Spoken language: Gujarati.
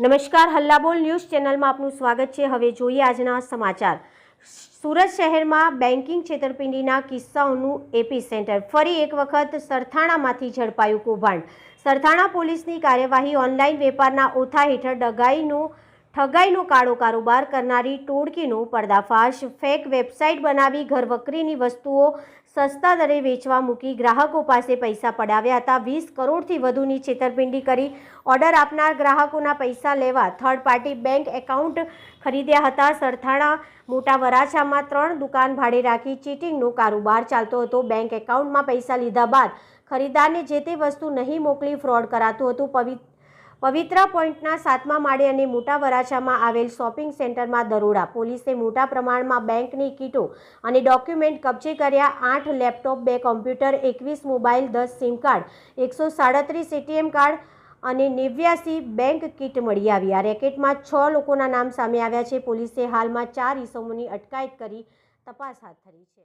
નમસ્કાર, હલ્લાબોલ ન્યૂઝ ચેનલમાં આપનું સ્વાગત છે. હવે જોઈએ આજના સમાચાર. સુરત શહેરમાં બેન્કિંગ છેતરપિંડીના કિસ્સાઓનું એપી સેન્ટર. ફરી એક વખત સરથાણામાંથી ઝડપાયું કૌભાંડ. સરથાણા પોલીસની કાર્યવાહી ઓનલાઈન વેપારના ઓથા હેઠળ ડગાઈનો ઠગાઈનો કાળો કારોબાર કરનારી ટોળકીનો પર્દાફાશ, ફેક વેબસાઇટ બનાવી ઘરવકરીની વસ્તુઓ સસ્તા દરે વેચવા મૂકી ગ્રાહકો પાસે પૈસા પડાવ્યા હતા. વીસ કરોડથી વધુની છેતરપિંડી કરી ઓર્ડર આપનાર ગ્રાહકોના પૈસા લેવા થર્ડ પાર્ટી બેંક એકાઉન્ટ ખરીદ્યા હતા. સરથાણા, મોટા વરાછામાં ત્રણ દુકાન ભાડે રાખી ચીટિંગનો કારોબાર ચાલતો હતો. બેંક એકાઉન્ટમાં પૈસા લીધા બાદ ખરીદારને જે તે વસ્તુ નહીં મોકલી ફ્રોડ કરાતું હતું. પવિત્ર પવિત્રા પોઈન્ટના સાતમા માળે અને મોટા વરાછામાં આવેલ શોપિંગ સેન્ટરમાં દરોડા. પોલીસે મોટા પ્રમાણમાં બેંકની કીટો અને ડોક્યુમેન્ટ કબજે કર્યા. આઠ લેપટોપ, બે કોમ્પ્યુટર, એકવીસ મોબાઈલ, દસ સિમ કાર્ડ, એકસો સાડત્રીસ એટીએમ કાર્ડ અને નેવ્યાસી બેંક કીટ મળી આવી આ રેકેટમાં છ લોકોના નામ સામે આવ્યા છે. પોલીસે હાલમાં ચાર ઇસમોની અટકાયત કરી તપાસ હાથ ધરી છે.